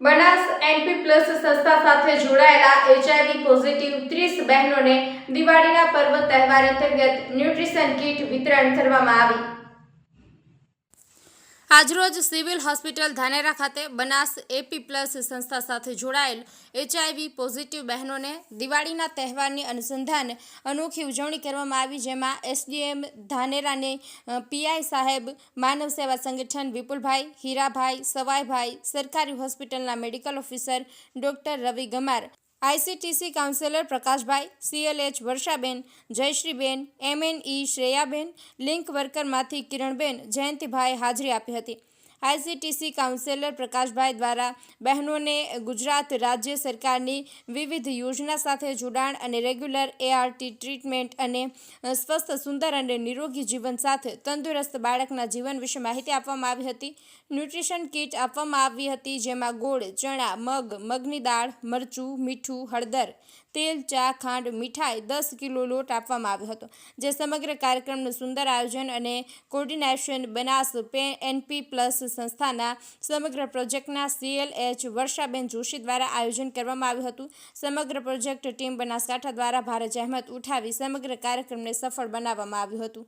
Banas NP plus સંસ્થા સાથે જોડાયેલા એચઆઈવી પોઝિટિવ ત્રીસ બહેનોને દિવાળીના પર્વ તહેવાર અંતર્ગત ન્યુટ્રિશન કીટ વિતરણ કરવામાં આવી. આજરોજ સિવિલ હોસ્પિટલ ધાનેરા ખાતે બનાસ એપી પ્લસ સંસ્થા સાથે જોડાયેલ એચઆઈવી પોઝિટિવ બહેનોને દિવાળીના તહેવારની અનુસંધાન અનોખી ઉજવણી કરવામાં આવી, જેમાં એસડીએમ ધાનેરાને પીઆઈ સાહેબ, માનવ સેવા સંગઠન વિપુલભાઈ, હીરાભાઈ, સવાઈભાઈ, સરકારી હોસ્પિટલના medical officer doctor Ravi Gamar ICTC counsellor Prakashbhai, CLH Varshaben, Jayshreeben, MNE Shreyaben, link વર્કરમાંથી Kiranben, Jayantibhai હાજરી આપી હતી. આઈસીટીસી કાઉન્સિલર પ્રકાશભાઈ દ્વારા બહેનોને ગુજરાત રાજ્ય સરકારની વિવિધ યોજના સાથે જોડાણ અને રેગ્યુલર એઆરટી ટ્રીટમેન્ટ અને સ્વસ્થ, સુંદર અને નિરોગી જીવન સાથે તંદુરસ્ત બાળકના જીવન વિશે માહિતી આપવામાં આવી હતી. ન્યુટ્રિશન કીટ આપવામાં આવી હતી, જેમાં ગોળ, ચણા, મગ, મગની દાળ, મરચું, મીઠું, હળદર, તેલ, ચા, ખાંડ, મીઠાઈ, દસ કિલો લોટ આપવામાં આવ્યો હતો, જે સમગ્ર કાર્યક્રમનું સુંદર આયોજન અને કોર્ડિનેશન બનાસ, પે એનપી પ્લસ સંસ્થાના સમગ્ર પ્રોજેક્ટના સીએલએચ વર્ષાબેન જોશી દ્વારા આયોજન કરવામાં આવ્યું હતું. સમગ્ર પ્રોજેક્ટ ટીમ બનાસકાંઠા દ્વારા ભારે જહેમત ઉઠાવી સમગ્ર કાર્યક્રમને સફળ બનાવવામાં આવ્યું હતું.